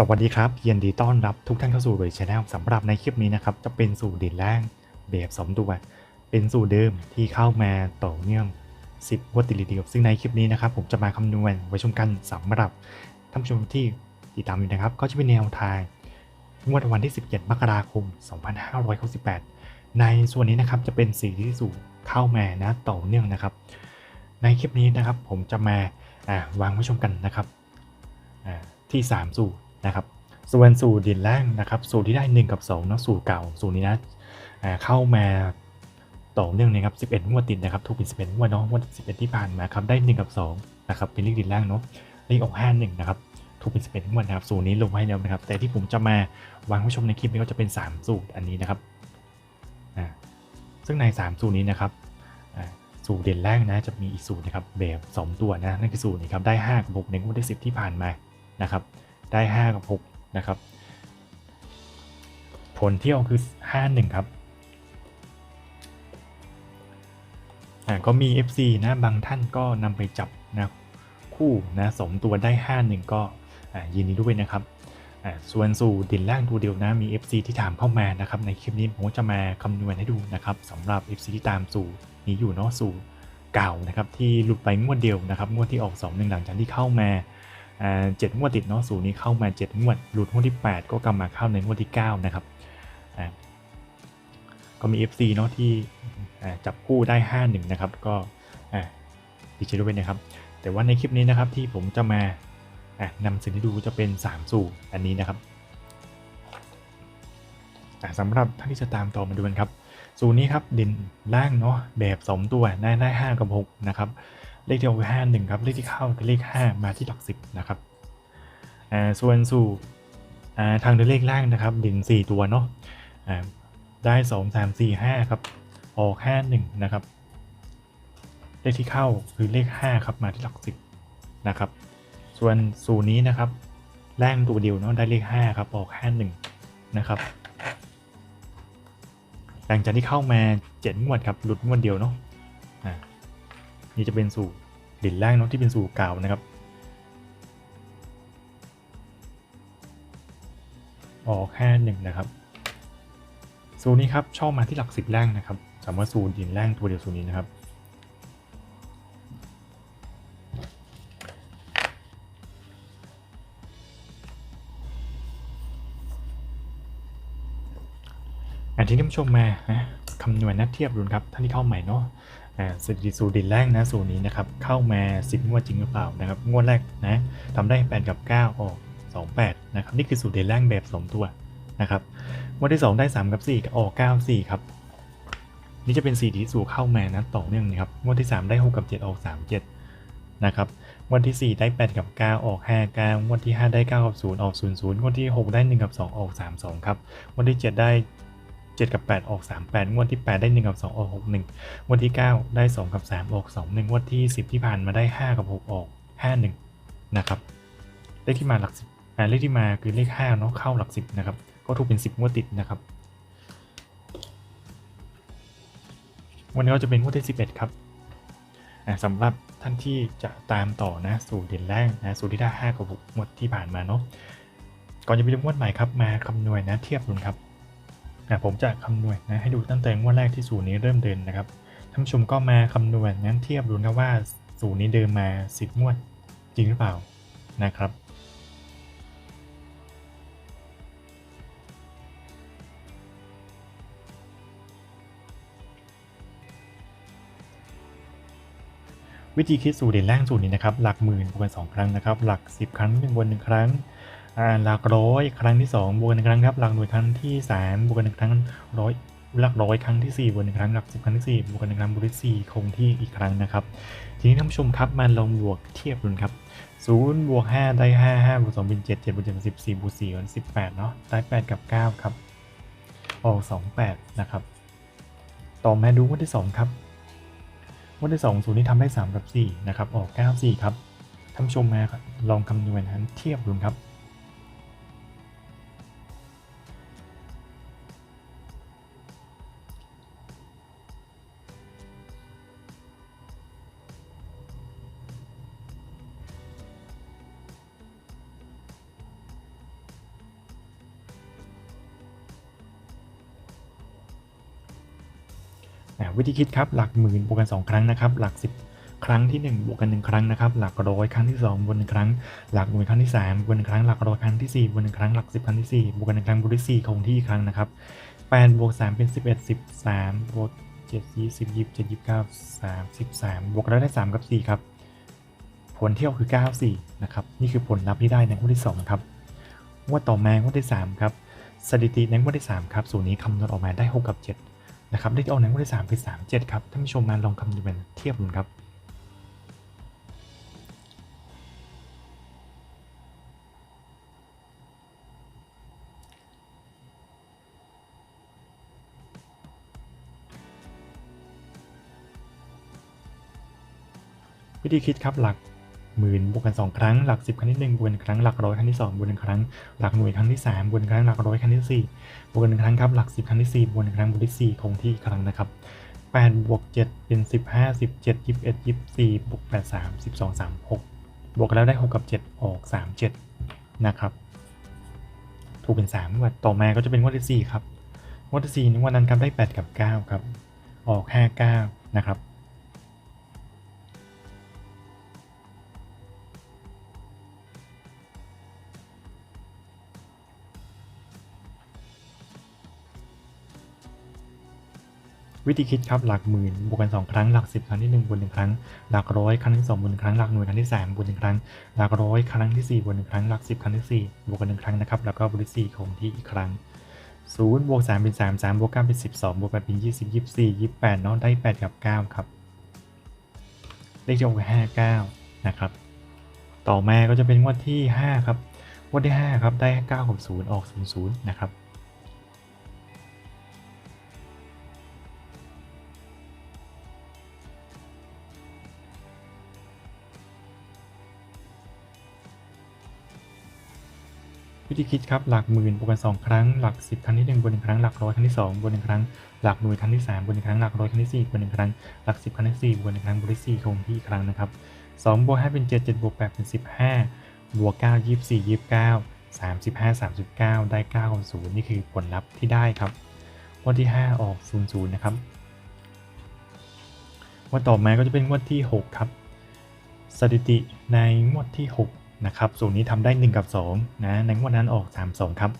สวัสดีครับยินดีต้อนรับทุกท่านเข้าสู่เรยชแนลสำหรับในคลิปนี้นะครับ จะเป็นสูตรดินแรงแบบสมตัวเป็นสูตรเดิมที่เข้ามาต่อเนื่อง 10วดติดเดียวซึ่งในคลิปนี้นะครับ ผมจะมาคำนวณไว้ชมกันสำหรับท่านผู้ชมที่ติดตามอยู่นะครับ ก็จะเป็นแนวทางงวดวันที่ 17 มกราคม 2568 ในส่วนนี้นะครับจะเป็นสีที่สูตรเข้ามานะต่อเนื่องนะครับ ในคลิปนี้นะครับผมจะมาวางไว้ชมกันนะครับที่ 3 สูตร นะครับส่วนสูตรดินแรงนะครับสูตรที่ได้ 1 กับ2เนาะสูตรเก่าสูตรนี้นะเข้ามาต่อเนื่องนะครับ 11งวดติดนะครับถูกเป็น11งวดเนาะงวด11 ที่ผ่านมาครับได้ 1 กับ2นะครับเป็นเลขดินแรงเนาะเลขออก51นะครับถูกเป็น11งวดนะครับสูตรนี้ลงให้แล้วนะครับ แต่ที่ผมจะมาวางไว้ชมในคลิปนี้ก็จะเป็น 3 สูตรอันนี้นะครับซึ่งใน 3 สูตรนี้นะครับสูตรเด่นแรกนะจะมีอีกสูตรนะครับแบบ 2 ตัวนะนั่นคือสูตรนี้ครับได้5กับ6ในงวดที่10 ที่ผ่านมานะครับ ได้ 5 กับ 6 นะครับ ผลที่ออกคือ 5 1 ครับอ่าก็มี FC นะบางท่านก็นำไปจับนะคู่นะสมตัวได้ 5 1 ก็อ่ายินดีด้วยนะครับอ่าส่วนสู่ดินล่างตัวเดียวนะมี FC ที่ถามเข้ามานะครับในคลิปนี้ผมจะมาคำนวณให้ดูนะครับสำหรับ FC ที่ตามสู่นี้อยู่เนาะสู่เก่านะครับที่หลุดไปงวดเดียวนะครับงวดที่ออก2หนึ่งหลังจากที่เข้ามา เจ็ดงวดติดเนาะสูนี้เข้ามา7งวดหลุดงวดที่ 8 ก็กลับมาเข้าในงวดที่ 9 นะครับก็มี FC เนาะที่จับคู่ได้ 5 1 นะครับ ก็อ่าดีใจด้วยนะครับ แต่ว่าในคลิปนี้นะครับที่ผมจะมานำสิ่งที่ดูจะเป็น3สูตรอันนี้นะครับสำหรับท่านที่จะตามต่อมาดูกันครับ สูตรนี้ครับดินล่างเนาะแบบ 2 ตัวได้ได้5กับ 6 นะครับ เลขที่ออกคือห้าหนึ่งครับ เลขที่เข้าคือเลข5มาที่หลักสิบนะครับส่วนสู่ทางเดินเลขล่างนะครับดิน4 ตัวเนาะอ่าได้ 2 3 4 5 ครับ ออก 5 1 นะครับ เลขที่เข้าคือเลข 5 ครับ มาที่หลักสิบนะครับ ส่วนสูตรนี้นะครับล่างตัวเดียวเนาะได้เลข 5 ครับ ออก 5 1 นะครับ หลังจากที่เข้ามา 7 งวดครับ หลุดงวดเดียวเนาะ นี่จะเป็นสูตรดินล่างเนาะที่เป็นสูตรเก่านะครับออกแค่หนึ่งนะครับสูตรนี้ครับชอบมาที่หลักสิบล่างนะครับสำหรับสูตรดินล่างตัวเดียวสูตรนี้นะครับ อันที่ท่านผู้ชมมานะคำนวณนัดเทียบดูนครับท่านที่เข้าใหม่เนาะ สถิติสูดินแรกนะสูตรนี้นะครับเข้ามา10งวดจริงหรือเปล่านะครับงวดแรกนะทำได้8กับ9ออก28นะครับนี่คือสูตรดินแรกแบบ2ตัวนะครับงวดที่ 2 ได้ 3 กับ4ออก9 4ครับนี่จะเป็น4ที่สูเข้ามานะต่อเนื่องนะครับงวดที่ 3 ได้ 6 กับ 7 ออก 3 7นะครับงวดที่ 4 ได้ 8 กับ 9 ออก5 9งวดที่ 5 ได้ 9 กับ 0 ออก 0 0งวดที่ 6 ได้ 1 กับ 2 ออก 3 2 ครับงวดที่ 7 ได้ 7 กับ 8 ออก 3 8 งวดที่ 8 ได้ 1 กับ 2 ออก 6 1 งวดที่ 9 ได้ 2 กับ 3 ออก 2 1 งวดที่ 10 ที่ผ่านมาได้ 5 กับ 6 ออก 5 1 นะครับ เลขที่มาหลักสิบอ่เลขที่มาคือเลข5เนาะเข้าหลัก 10 นะครับ ก็ถูกเป็น 10 งวดติดนะครับ วันนี้เราจะเป็นงวดที่ 11 ครับสำหรับท่านที่จะตามต่อนะสูตรเด่นแรกนะสูตรที่ได้5กับ6งวดที่ผ่านมาเนาะก่อนจะไปดูงวดใหม่ครับมาคำนวณนะเทียบดูครับ อะผมจะคำนวณนะให้ดูตั้งแต่งวดแรกที่สูตรนี้เริ่มเดินนะครับท่านผู้ชมก็มาคำนวณนั้นเทียบดูนะว่าสูตรนี้เดินมา 10งวดจริงหรือเปล่านะครับวิธีคิดสูตรเด่นแรกสูตรนี้นะครับ หลักหมื่นบวกกันสองครั้งนะครับ หลัก 10 ครั้งหนึ่งบวกหนึ่งครั้ง หลักร้อยครั้งที่ 2บวกหนึ่งครั้งครับหลักหน่วยครั้งที่3บวกกันหนึ่งครั้งร้อยหลักร้อยครั้งที่ 4บวกหนึ่งครั้งหลักสิบครั้งที่4บวกกันหนึ่งครั้งบวกที่สี่คงที่อีกครั้งนะครับ ทีนี้ท่านผู้ชมครับมาลองบวกเทียบดูครับ0บวก5ได้5 5บวก2เป็น7 7บวก7เป็น14บวก4เป็น18เนาะได้8กับ9ครับออก28นะครับต่อมาดูวันที่ 2 ครับวันที่2สูตรนี้ทำได้ 3 กับ 4 นะครับ ออก 9 4 ครับท่านผู้ชมมาลองคำนวณนั้นเทียบดูครับ วิธีคิดครับหลักหมื่นบวกกันสองครั้งนะครับหลักสิบครั้งที่หนึ่งบวกกันหนึ่งครั้งนะครับหลักร้อยครั้งที่สองบวกหนึ่งครั้ง หลักหน่วยครั้งที่สามบวกหนึ่งครั้งหลักร้อยครั้งที่สี่บวกหนึ่งครั้งหลักสิบครั้งที่สี่บวกกันหนึ่งครั้งบวกที่สี่คงที่อีกครั้งนะครับแปดบวกสามเป็นสิบเอ็ดสิบสามบวกเจ็ดยี่สิบยี่สิบเจ็ดยี่สิบเก้าสามสิบสามบวกแล้วได้สามกับสี่ครับผลเที่ยวคือเก้าสี่นะครับ นี่คือผลลัพธ์ที่ได้ในงวดที่สองครับงวดต่อมางวดที่สามครับ สถิติในงวดที่สามครับ สูตรนี้คำนวณออกมาได้หกกับเจ็ด นะครับเลขที่ออกในงวดที่3คือ37ครับท่านผู้ชมมาลองคำนวณเทียบกันครับวิธีคิดครับหลัก หมื่นบวกกัน 2 ครั้งหลัก 10 ครั้งที่ 1 บวกกันหนึ่งครั้งหลักร้อยครั้งที่ 2 บวกหนึ่งครั้งหลักหน่วยครั้งที่ 3 บวกหนึ่งครั้งหลักร้อยครั้งที่ 4 บวกกันหนึ่งครั้งครับหลัก 10 ครั้งที่ 4 บวกหนึ่งครั้งบวกที่ 4 คงที่ครั้งนะครับ8บวก7เป็น 15 17 21 24บวก8 3 12 3 6 บวกกันแล้วได้ 6 กับ 7 ออก 3 7 นะครับ ถูกเป็น3งวดต่อมาก็จะเป็นงวดที่ 4 ครับงวดที่4ในวันนั้นครับได้ 8 กับ 9 ครับ ออก 5 9 นะครับ วิธีคิดครับหลักหมื่นบวกกัน 2 ครั้งหลัก 10 ครั้งที่ 1บวก1ครั้ง หลักร้อยครั้งที่2บวก1ครั้งหลักหน่วยครั้งที่3บวก1ครั้งหลักร้อยครั้งที่4บวก1ครั้งหลัก 10 ครั้งที่4บวกกัน1ครั้งนะครับแล้วก็บวกที่4คงที่อีกครั้ง0บวก3เป็น3 3บวก9เป็น12บวก8เป็น20 24 28เนาะได้8กับ9ครับเลขที่ออกคือ59นะครับต่อมาก็จะเป็นงวดที่ 5 ครับงวดที่ 5 ครับ ได้ 9 กับ 0 ออก 00 นะครับ วิธีคิดครับหลักหมื่นบวกกันสองครั้งหลักสิบครั้งที่หนึ่งบวกหนึ่งครั้งหลักร้อยครั้งที่สองบวกหนึ่งครั้งหลักหน่วยครั้งที่สามบวกหนึ่งครั้งหลักร้อยครั้งที่สี่บวกหนึ่งครั้งหลักสิบครั้งที่สี่บวกหนึ่งครั้งบวกที่สี่คงที่อีกครั้งนะครับสองบวกห้าเป็นเจ็ดเจ็ดบวกแปดเป็นสิบห้าบวกเก้ายี่สิบสี่ยี่สิบเก้าสามสิบห้าสามสิบเก้าได้เก้ากับศูนย์นี่คือผลลัพธ์ที่ได้ครับวันที่ห้าออกศูนย์ศูนย์นะครับวันต่อมาก็จะเป็นงวดที่หกครับ สถิติในงวดที่หก นะครับสูตรนี้ทำได้ 1 กับ2นะในวดนั้นออก 3 2 ครับ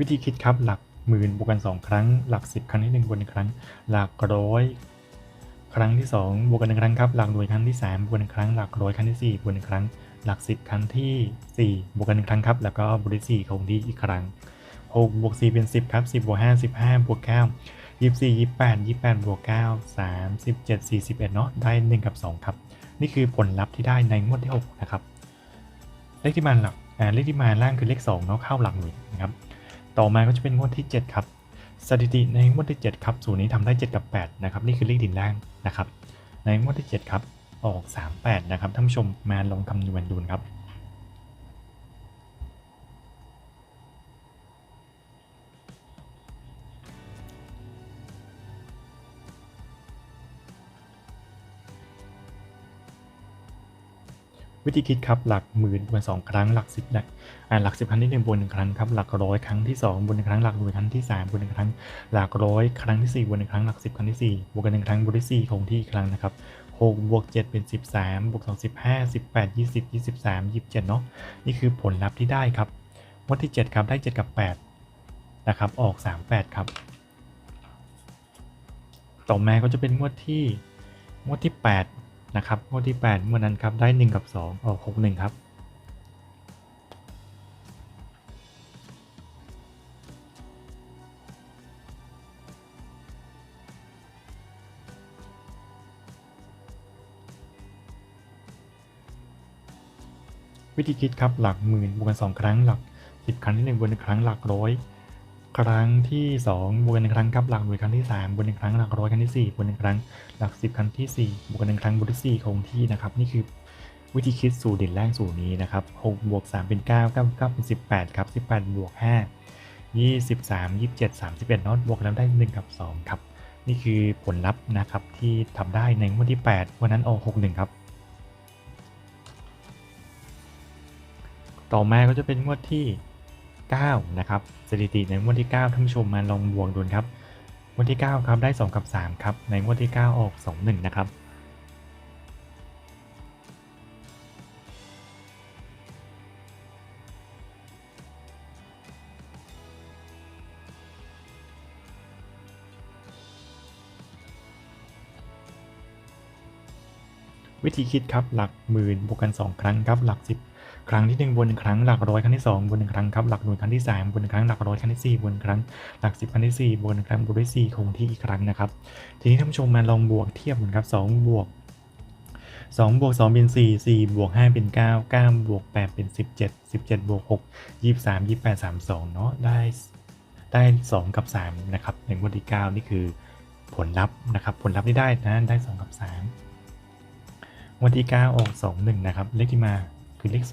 วิธีคิดครับหลักหมื่นบวกกัน 2 ครั้ง หลัก 10 ครั้งที่ 1 บวกหนึ่งครั้ง หลักร้อยครั้งที่ 2 บวกกันหนึ่งครั้งครับ หลักหน่วยครั้งที่ 3 บวกหนึ่งครั้ง หลักร้อยครั้งที่ 4 บวกหนึ่งครั้ง หลัก 10 ครั้งที่ 4 บวกกันหนึ่งครั้งครับ แล้วก็บวกที่4คงที่อีกครั้ง 6 บวก 4 เป็น 10 ครับ 10 บวก 5 15 บวก 9 24 28 28 บวก 9 37 41 เนาะ ได้ 1 กับ 2 ครับ นี่คือผลลัพธ์ที่ได้ในงวดที่ 6 นะครับ เลขที่มาหลักเลขที่มาล่างคือเลข2เนาะ เข้าหลักหน่วยนะครับ ต่อมาก็จะเป็นงวดที่ 7 ครับ สถิติในงวดที่ 7 ครับ สูตรนี้ทำได้ 7 กับ 8 นะครับ นี่คือเลขดินล่างนะครับ ในงวดที่ 7 ครับ ออก 38 นะครับท่านผู้ชมมาลองคำนวณดูครับวิธีคิดครับหลักหมื่นบวกสองครั้งหลักสิบหลักอ่าหลักสิบครั้งที่หนึ่งบวกหนึ่งครั้งครับหลักร้อยครั้งที่สองบวกหนึ่งครั้งหลักหน่วยครั้งที่สามบวกหนึ่งครั้ง หลักร้อยครั้งที่สี่บวกหนึ่งครั้งหลักสิบครั้งที่สี่บวกกันหนึ่งครั้งบวกที่สี่คงที่อีกครั้งนะครับ หกบวกเจ็ดเป็นสิบสามบวกสองสิบห้าสิบแปดยี่สิบยี่สิบสามยี่สิบเจ็ดเนาะนี่คือผลลัพธ์ที่ได้ครับวัดที่เจ็ดครับได้เจ็ดกับแปดนะครับ ออกสามแปดครับ ต่อมาก็จะเป็นงวดที่งวดที่ 8 นะครับงวดที่8งวดนั้นครับได้ 1 กับ 2 ออก 6 1 ครับ ธีคิดครับหลักหมื่นบวกกัน2ครั้งหลัก10ครั้งที่1บวก1ครั้งหลักร้อยครั้งที่2บวกกันหนึ่งครั้งครับหลักหน่วยครั้งที่3บวกหนึ่งครั้งหลักร้อยครั้งที่4บวกหนึ่งครั้งหลัก10ครั้งที่4บวกกันหนึ่งครั้งบวกที่4คงที่นะครับนี่คือวิธีคิดสูตรเด่นแรกสูตรนี้นะครับ6บวก3เป็น 9 9 9เป็น 18 ครับ 18 บวก 5 23 27 31เนาะบวกแล้วได้ 1 กับ 2 ครับ นี่คือผลลัพธ์นะครับที่ทำได้ในงวดที่ 8 วันนั้นออก61 ครับ ต่อมาก็จะเป็นงวดที่ 9 นะครับ สถิติในงวดที่ 9 ท่านผู้ชมมาลองบวกดูครับ งวดที่ 9 ครับได้ 2 กับ 3 ครับ ในงวดที่ 9 ออก 21 นะครับวิธีคิดครับหลักหมื่นบวกกัน 2 ครั้งครับหลัก 10 ครั้งที่1บนครั้งหลักร้อยครั้งที่2บนครั้งครับหลักหน่วยครั้งที่3บนครั้งหลักร้อยครั้งที่4บนครั้งหลัก10ครั้งที่4บนครั้งบวกด้วย4คงที่อีกครั้งนะครับ ทีนี้ท่านผู้ชมมาลองบวกเทียบกันครับ2บวก2บวก2เป็น4 4บวก5เป็น9 9บวก8เป็น17 17บวก6 23 28 32เนาะได้ได้ 2 กับ 3 นะครับในงวดที่ 9 นี่คือผลลัพธ์นะครับ ผลลัพธ์ที่ได้นะได้ 2 กับ 3 วันที่ 9 ออก 2 1 นะครับ เลขที่มา คือเลข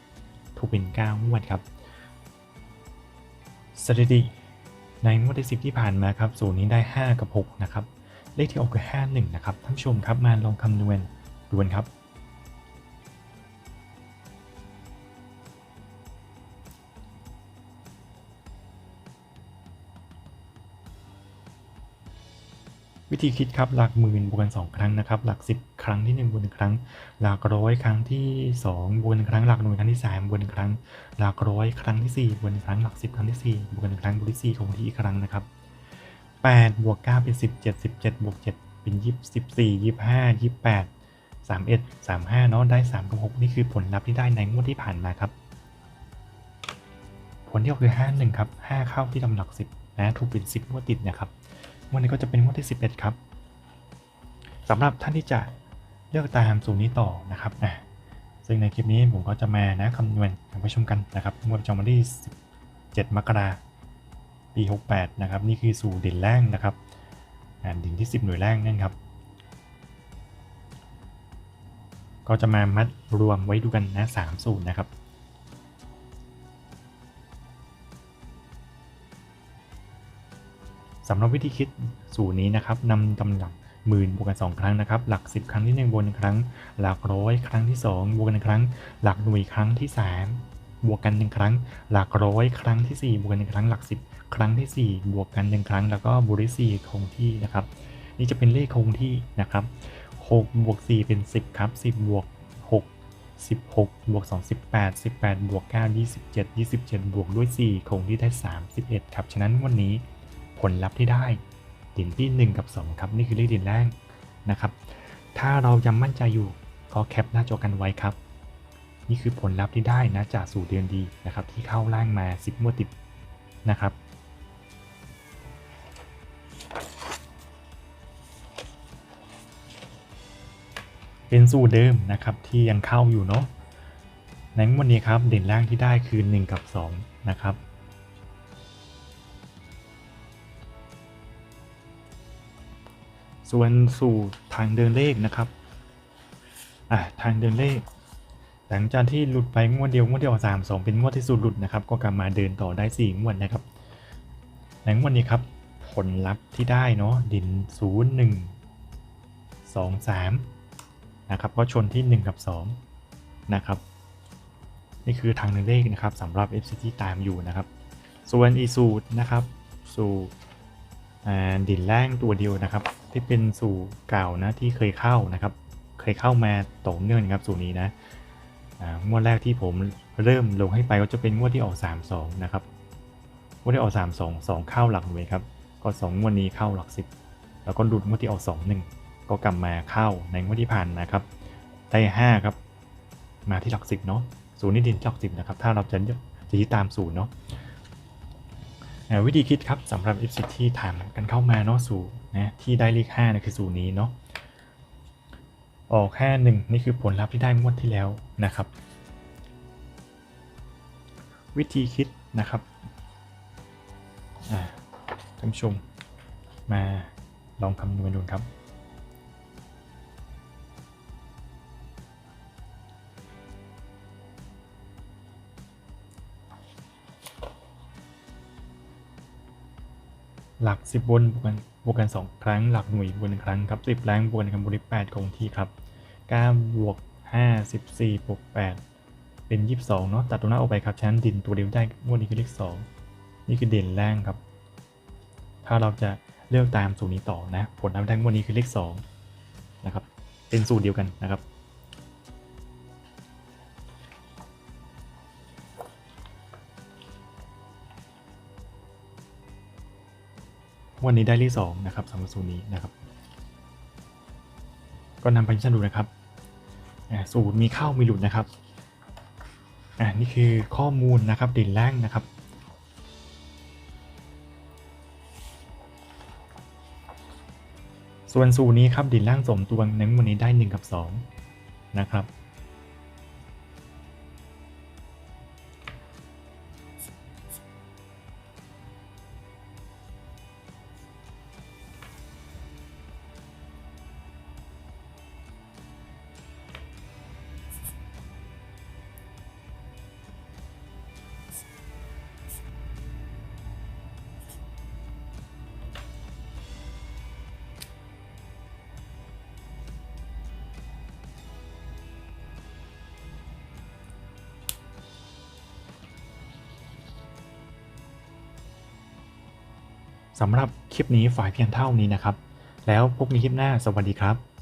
2 ถูกเป็น 9 งวดครับ สถิติในงวดที่ 10 ที่ผ่านมาครับสูตรนี้ได้ 5 กับ 6 นะครับ เลขที่ออกคือ 5 1 นะครับ ท่านชมครับมาลองคำนวณดูกันครับวิธีคิดครับหลักหมื่นบวกกัน 2 ครั้งนะครับ หลัก 10 ครั้งที่ 1บวก1ครั้ง หลักร้อยครั้งที่ 2บวก1ครั้งหลักหน่วยครั้งที่ 3บวก1ครั้ง หลักร้อยครั้งที่ 4บวก1ครั้งหลัก 10 ครั้งที่ 4บวก1ครั้งบวกที่4คงที่อีกครั้งนะครับ8บวก9เป็น 17 17บวก7เป็น24 25 28 31 35เนาะได้ 3 กับ 6 นี่คือผลลัพธ์ที่ได้ในงวดที่ผ่านมาครับ ผลที่ออกคือ 51 ครับ 5 เข้าที่ลำหลัก 10 นะถูกเป็น 10 งวดติดนะครับ งวดนี้ก็จะเป็นงวดที่ 11 ครับสำหรับท่านที่จะ เลือกตามสูตรนี้ต่อนะครับอะซึ่งในคลิปนี้ผมก็จะมานะคำนวณไปชมกันนะครับงวดประจำวันที่ 17 มกราปี 68 นะครับ นี่คือสูตรเด่นแรกนะครับอ่าเด่นที่ 10 หน่วยแรกนั่นครับ ก็จะมามัดรวมไว้ดูกันนะ3สูตรนะครับสำหรับวิธีคิดสูตรนี้นะครับนำกำลัง หมื่นบวกกัน 2 ครั้งนะครับ หลัก 10 ครั้งที่1บวก1ครั้ง หลักร้อยครั้งที่ 2 บวกกัน1ครั้ง หลักหน่วยครั้งที่ 3 บวกกัน1ครั้ง หลักร้อยครั้งที่ 4 บวกกัน1ครั้ง หลัก 10 ครั้งที่ 4 บวกกัน1ครั้ง แล้วก็บวกด้วย4คงที่นะครับ นี่จะเป็นเลขคงที่นะครับ6บวก4เป็น 10 ครับ 10 บวก 6 16 บวก 2 18 18 บวก 9 27 27 บวกด้วย 4 คงที่ได้ 31 ครับ ฉะนั้นวันนี้ผลลัพธ์ที่ได้ ด่นที่ 1 กับ 2 ครับ นี่คือเลขด่นแรกนะครับ ถ้าเรายังมั่นใจอยู่ก็แคปหน้าจอกันไว้ครับ นี่คือผลลัพธ์ที่ได้นะจากสูตรเดือนดีนะครับ ที่เข้าล่างมา 10งวดติดนะครับ เป็นสูตรเดิมนะครับที่ยังเข้าอยู่เนาะในงวดนี้ครับเด่นล่างที่ได้คือ 1 กับ 2 นะครับ ส่วนสู่ทางเดินเลขนะครับ อะทางเดินเลข หลังจากที่หลุดไปงวดเดียวงวดเดียวสามสองเป็นงวดที่สุดหลุดนะครับ ก็กลับมาเดินต่อได้สี่งวดนะครับในงวดนี้ครับ ผลลัพธ์ที่ได้เนาะดินศูนย์หนึ่งสองสามนะครับ ก็ชนที่ 1 กับ 2 นะครับ นี่คือทางเดินเลขนะครับสำหรับ FC ที่ตามอยู่นะครับ ส่วนอีสูตรนะครับ สู่ดินแรงตัวเดียวนะครับ ที่เป็นสู่เก่านะที่เคยเข้านะครับ เคยเข้ามาต่อเนื่องนะครับสูตรนี้นะงวดแรกที่ผมเริ่มลงให้ไปก็จะเป็นงวดที่ออก3 2นะครับงวดที่ออก3 2 2เข้าหลักหน่วยครับก็2งวดนี้เข้าหลัก 10 แล้วก็ดุดงวดที่ออก2 1ก็กลับมาเข้าในงวดที่ผ่านนะครับได้5ครับมาที่หลัก 10เนาะศูนย์นี่ดินหลัก10นะครับถ้าเราจะจะยึดตามศูนย์เนาะ วิธีคิดครับสำหรับ FC ที่ถามกันเข้ามาเนาะสู่นะที่ได้เลข5นะคือสูตรนี้เนาะออกแค่หนึ่งนี่คือผลลัพธ์ที่ได้งวดที่แล้วนะครับ วิธีคิดนะครับท่านผู้ชมมาลองคำนวณดูครับ หลัก 10บนบวกกันบวกกัน 2 ครั้ง หลักหน่วยบวกหนึ่งครั้งครับ 10แรงบวกกันคำบวกเลข8คงที่ครับ9บวก5 14บวก8เป็น 22 เนาะตัดตรงหน้าออกไปครับฉะนั้นดินตัวเดียวได้งวดนี้คือเลข2นี่คือเด่นแรงครับ ถ้าเราจะเลือกตามสูตรนี้ต่อนะ ผลลัพธ์ทั้งวันนี้คือเลข2นะครับ เป็นสูตรเดียวกันนะครับ วันนี้ได้เลขสองนะครับสำหรับสูตรนี้นะครับ ก็นำไปใช้ดูนะครับสูตรมีเข้ามีหลุดนะครับอ่านี่คือข้อมูลนะครับด่นแรกนะครับ ส่วนสูตรนี้ครับดินล่างสมตัวในวันนี้ได้1กับ2นะครับ สำหรับคลิปนี้ฝ่ายเพียงเท่านี้นะครับ แล้วพบกันคลิปหน้าสวัสดีครับ